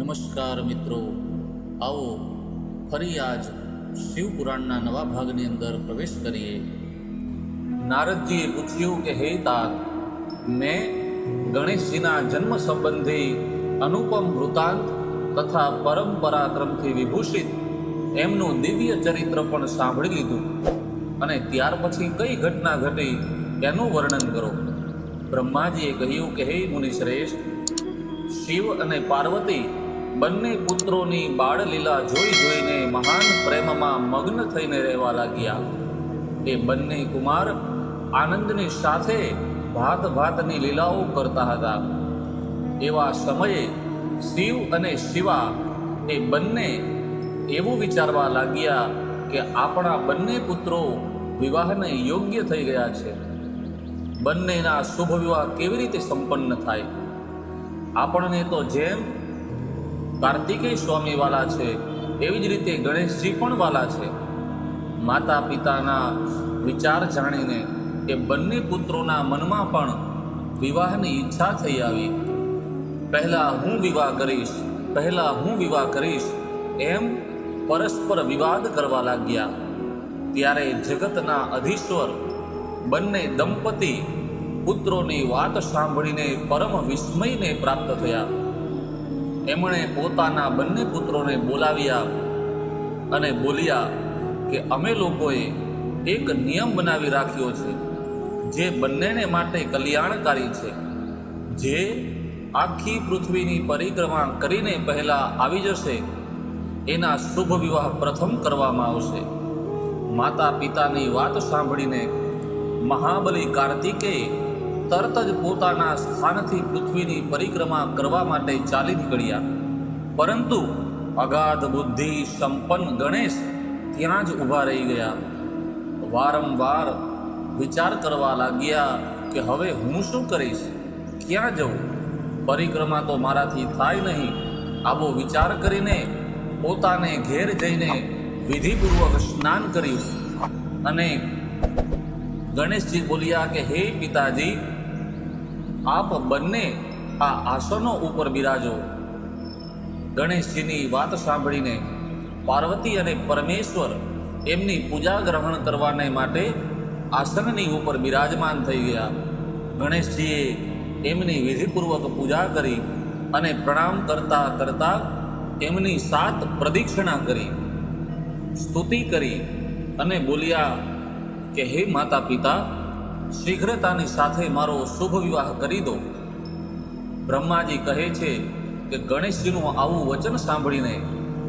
નમસ્કાર મિત્રો. આવો ફરી આજ શિવપુરાણના નવા ભાગની અંદર પ્રવેશ કરીએ. નારદજીએ પૂછ્યું કે, હે તાત, મેં ગણેશજીના જન્મ સંબંધી અનુપમ વૃતાંત તથા પરંપરાક્રમથી વિભૂષિત એમનું દિવ્ય ચરિત્ર પણ સાંભળી લીધું અને ત્યાર પછી કઈ ઘટના ઘટી એનું વર્ણન કરો. બ્રહ્માજીએ કહ્યું કે, હે મુનિશ્રેષ્ઠ, શિવ અને પાર્વતી બંને પુત્રોની બાળલીલા જોઈ જોઈને મહાન પ્રેમમાં મગ્ન થઈને રહેવા લાગ્યા. એ બંને કુમાર આનંદની સાથે ભાત ભાતની લીલાઓ કરતા હતા. એવા સમયે શિવ અને શિવા એ બંને એવું વિચારવા લાગ્યા કે આપણા બંને પુત્રો વિવાહને યોગ્ય થઈ ગયા છે. બંનેના શુભ વિવાહ કેવી રીતે સંપન્ન થાય? આપણને તો જેમ કાર્તિકેય સ્વામી વાલા છે. એવી જ રીતે ગણેશજી પણ વાલા છે. માતા પિતાના વિચાર જાણીને એ બંને પુત્રોના મનમાં પણ વિવાહની ઈચ્છા થઈ આવી. પહેલાં હું વિવાહ કરીશ, પહેલાં હું વિવાહ કરીશ એમ પરસ્પર વિવાદ કરવા લાગ્યા. ત્યારે જગતના અધીશ્વર બંને દંપતી પુત્રોની વાત સાંભળીને પરમ વિસ્મયને પ્રાપ્ત થયા. એમણે પોતાના બંને પુત્રોને બોલાવ્યા અને બોલ્યા કે અમે લોકોએ એક નિયમ બનાવી રાખ્યો છે, જે બંનેને માટે કલ્યાણકારી છે, જે આખી પૃથ્વીની પરિક્રમા કરીને પહેલાં આવી જશે, એના શુભ વિવાહ પ્રથમ કરવામાં આવશે. માતા પિતાની વાત સાંભળીને મહાબલી કાર્તિકેય તરત જ પોતાના સ્થાનથી પૃથ્વીની પરિક્રમા કરવા માટે ચાલી નીકળ્યા. પરંતુ અગાધ બુદ્ધિ સંપન્ન ગણેશ ત્યાં જ ઊભા રહી ગયા. વારંવાર વિચાર કરવા લાગ્યા કે હવે હું શું કરીશ? ક્યાં જઉં પરિક્રમા તો મારાથી થાય નહીં. આવો વિચાર કરીને પોતાને ઘેર જઈને વિધિપૂર્વક સ્નાન કર્યું. અને ગણેશજી બોલ્યા કે, હે પિતાજી આપ બંને આ આસનો ઉપર બિરાજો. ગણેશજીની વાત સાંભળીને પાર્વતી અને પરમેશ્વર એમની પૂજા ગ્રહણ કરવાને માટે આસનની ઉપર બિરાજમાન થઈ ગયા. ગણેશજીએ એમની વિધિપૂર્વક પૂજા કરી અને પ્રણામ કરતા કરતા એમની સાત પ્રદક્ષિણા કરી. સ્તુતિ કરી અને બોલ્યા કે, હે માતા પિતા શીઘ્રતાની સાથે મારો શુભ વિવાહ કરી દો. બ્રહ્માજી કહે છે કે ગણેશજીનું આવું વચન સાંભળીને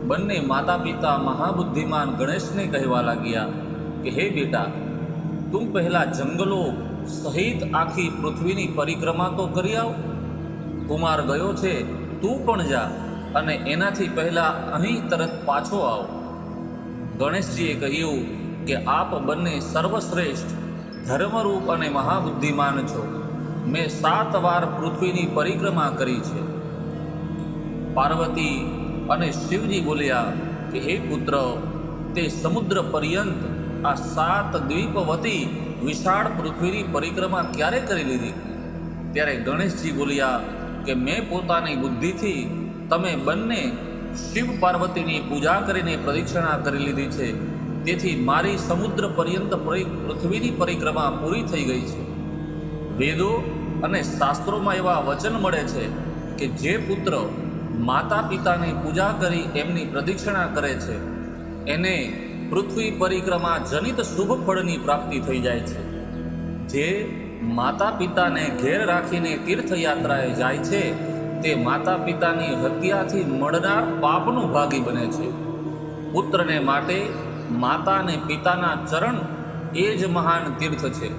બંને માતા પિતા મહાબુદ્ધિમાન ગણેશને કહેવા લાગ્યા કે, હે બેટા, તું પહેલાં જંગલો સહિત આખી પૃથ્વીની પરિક્રમા તો કરી આવ. કુમાર ગયો છે, તું પણ જા અને એનાથી પહેલાં અહીં તરત પાછો આવ. ગણેશજીએ કહ્યું કે, આપ બંને સર્વશ્રેષ્ઠ ધર્મરૂપ અને મહાબુદ્ધિમાન છો. મેં સાત વાર પૃથ્વીની પરિક્રમા કરી છે. પાર્વતી અને શિવજી બોલ્યા કે, હે પુત્ર, તે સમુદ્ર પર્યંત આ સાત દ્વીપવતી વિશાળ પૃથ્વીની પરિક્રમા ક્યારે કરી લીધી? ત્યારે ગણેશજી બોલ્યા કે, મેં પોતાની બુદ્ધિથી તમે બંને શિવ પાર્વતીની પૂજા કરીને પ્રદક્ષિણા કરી લીધી છે. તેથી મારી સમુદ્ર પર્યંત પરી- પૃથ્વીની પરિક્રમા પૂરી થઈ ગઈ છે. વેદો અને શાસ્ત્રોમાં એવા વચન મળે છે કે જે પુત્ર માતા પિતાની પૂજા કરી એમની પ્રદક્ષિણા કરે છે, એને પૃથ્વી પરિક્રમા જનિત શુભ ફળની પ્રાપ્તિ થઈ જાય છે. જે માતા પિતાને ઘેર રાખીને તીર્થયાત્રાએ જાય છે, તે માતા પિતાની હત્યાથી મળનાર પાપનું ભાગી બને છે. પુત્રને માટે માતા અને પિતાના ચરણ એ જ મહાન તીર્થ છે.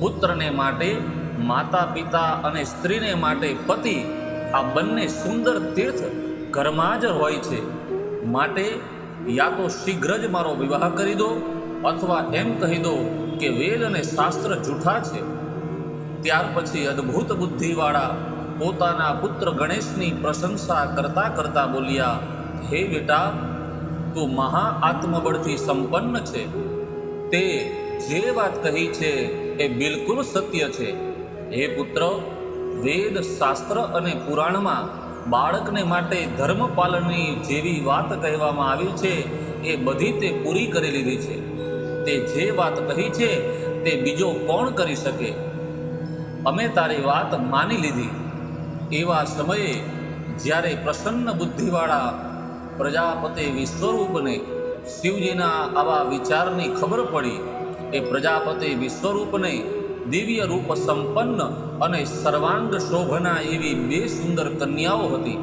પુત્રને માટે, માતા, પિતા અને સ્ત્રીને માટે પતિ આ બંને સુંદર તીર્થ ઘરમાં જ હોય છે. માટે યા તો શીઘ્ર જ મારો વિવાહ કરી દો અથવા એમ કહી દો કે વેદ અને શાસ્ત્ર જૂઠા છે. ત્યાર પછી અદ્ભુત બુદ્ધિવાળા પોતાના પુત્ર ગણેશની પ્રશંસા કરતા કરતા બોલ્યા, હે બેટા તું મહા આત્મબળથી સંપન્ન છે. તે જે વાત કહી છે એ બિલકુલ સત્ય છે. હે પુત્ર, વેદ, શાસ્ત્ર અને પુરાણમાં બાળકને માટે ધર્મ પાલનની જેવી વાત કહેવામાં આવી છે એ બધી તે પૂરી કરી લીધી છે. તે જે વાત કહી છે તે બીજો કોણ કરી શકે? અમે તારી વાત માની લીધી. એવા સમયે જ્યારે પ્રસન્ન બુદ્ધિવાળા પ્રજાપતિ વિશ્વરૂપને શિવજીના આવા વિચારની ખબર પડી. એ પ્રજાપતિ વિશ્વરૂપને દિવ્ય રૂપ સંપન્ન અને સર્વાંગ શોભના એવી બે સુંદર કન્યાઓ હતી.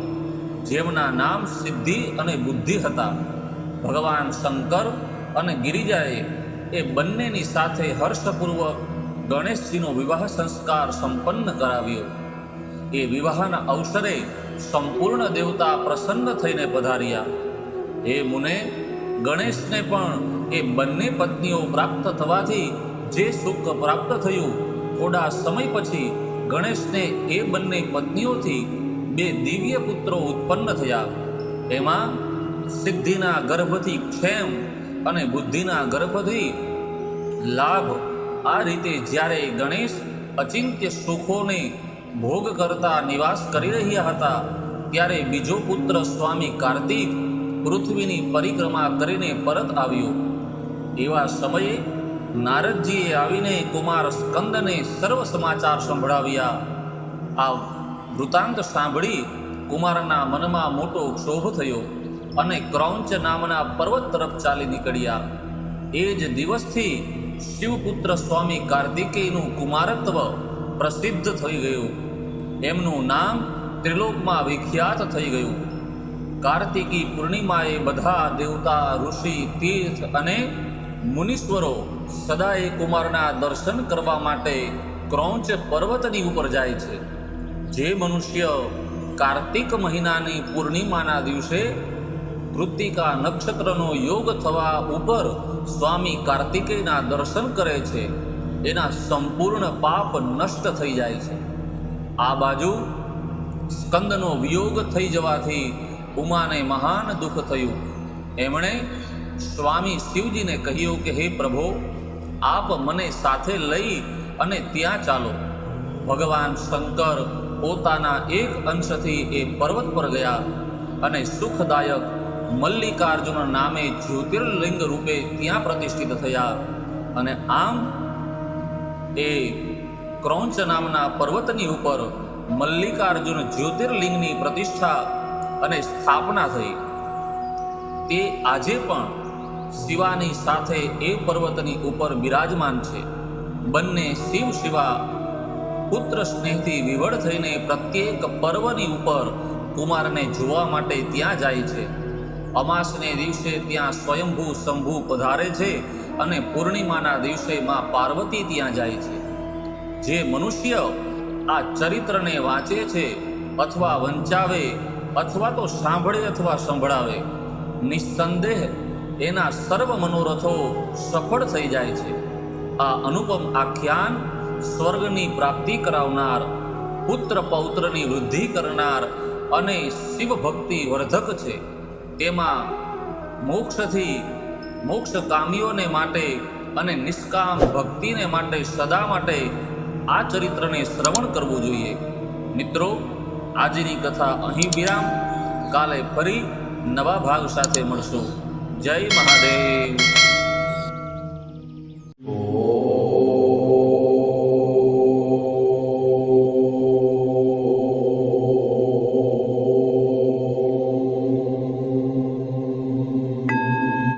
જેમના નામ સિદ્ધિ અને બુદ્ધિ હતા. ભગવાન શંકર અને ગિરિજાએ એ બંનેની સાથે હર્ષપૂર્વક ગણેશજીનો વિવાહ સંસ્કાર સંપન્ન કરાવ્યો. એ વિવાહના અવસરે સંપૂર્ણ દેવતા પ્રસન્ન થઈને પધાર્યા. હે મુને, ગણેશને પણ એ બંને પત્નીઓ પ્રાપ્ત થવાથી જે સુખ પ્રાપ્ત થયું, થોડા સમય પછી ગણેશને એ બંને પત્નીઓથી બે દિવ્ય પુત્રો ઉત્પન્ન થયા. એમાં સિદ્ધિના ગર્ભથી ક્ષેમ અને બુદ્ધિના ગર્ભથી લાભ. આ રીતે જ્યારે ગણેશ અચિંત્ય સુખોને ભોગ કરતા નિવાસ કરી રહ્યા હતા, ત્યારે બીજો પુત્ર સ્વામી કાર્તિક પૃથ્વીની પરિક્રમા કરીને પરત આવ્યો. એવા સમયે નારદજીએ આવીને કુમાર સ્કંદને સર્વ સમાચાર સંભળાવ્યા. આ વૃતાંત સાંભળી કુમારના મનમાં મોટો ક્ષોભ થયો અને ક્રૌંચ નામના પર્વત તરફ ચાલી નીકળ્યા. એ જ દિવસથી શિવપુત્ર સ્વામી કાર્તિકેયનું કુમારત્વ પ્રસિદ્ધ થઈ ગયું. એમનું નામ ત્રિલોકમાં વિખ્યાત થઈ ગયું. કાર્તિકી પૂર્ણિમાએ બધા દેવતા, ઋષિ, તીર્થ અને મુનીશ્વરો સદાએ કુમારના દર્શન કરવા માટે ક્રૌંચ પર્વતની ઉપર જાય છે. જે મનુષ્ય કાર્તિક મહિનાની પૂર્ણિમાના દિવસે કૃતિકા નક્ષત્રનો યોગ થવા ઉપર સ્વામી કાર્તિકેયના દર્શન કરે છે, એના સંપૂર્ણ પાપ નષ્ટ થઈ જાય છે. આ બાજુ સ્કંદનો વિયોગ થઈ જવાથી ઉમાને મહાન દુઃખ થયું. એમણે સ્વામી શિવજીને કહ્યું કે, હે પ્રભો, આપ મને સાથે લઈ અને ત્યાં ચાલો. ભગવાન શંકર પોતાના એક અંશથી એ પર્વત પર ગયા અને સુખદાયક મલ્લિકાર્જુન નામે જ્યોતિર્લિંગ રૂપે ત્યાં પ્રતિષ્ઠિત થયા. અને આમ એ ક્રૌંચ નામના પર્વતની ઉપર મલ્લિકાર્જુન જ્યોતિર્લિંગની પ્રતિષ્ઠા અને સ્થાપના થઈ. તે આજે પણ શિવાની સાથે એ પર્વતની ઉપર બિરાજમાન છે. બંને શિવ શિવા પુત્ર સ્નેહથી વિવળ થઈને પ્રત્યેક પર્વની ઉપર કુમારને જોવા માટે ત્યાં જાય છે. અમાસને દિવસે ત્યાં સ્વયંભૂ શંભુ પધારે છે અને પૂર્ણિમાના દિવસે માં પાર્વતી ત્યાં જાય છે. જે મનુષ્ય આ ચરિત્રને વાંચે છે અથવા વંચાવે અથવા તો સાંભળે અથવા સંભળાવે નિસ્સંદેહ એના સર્વ મનોરથો સફળ થઈ જાય છે. આ અનુપમ આખ્યાન સ્વર્ગની પ્રાપ્તિ કરાવનાર, પુત્ર પૌત્રની વૃદ્ધિ કરનાર અને શિવ ભક્તિ વર્ધક છે. તેમાં મોક્ષથી મોક્ષ કામીઓને માટે અને નિષ્કામ ભક્તિને માટે સદા માટે આ ચરિત્રને શ્રવણ કરવું જોઈએ. મિત્રો, આજની કથા અહીં વિરામ. કાલે ફરી નવા ભાગ સાથે મળશું. જય મહાદેવ.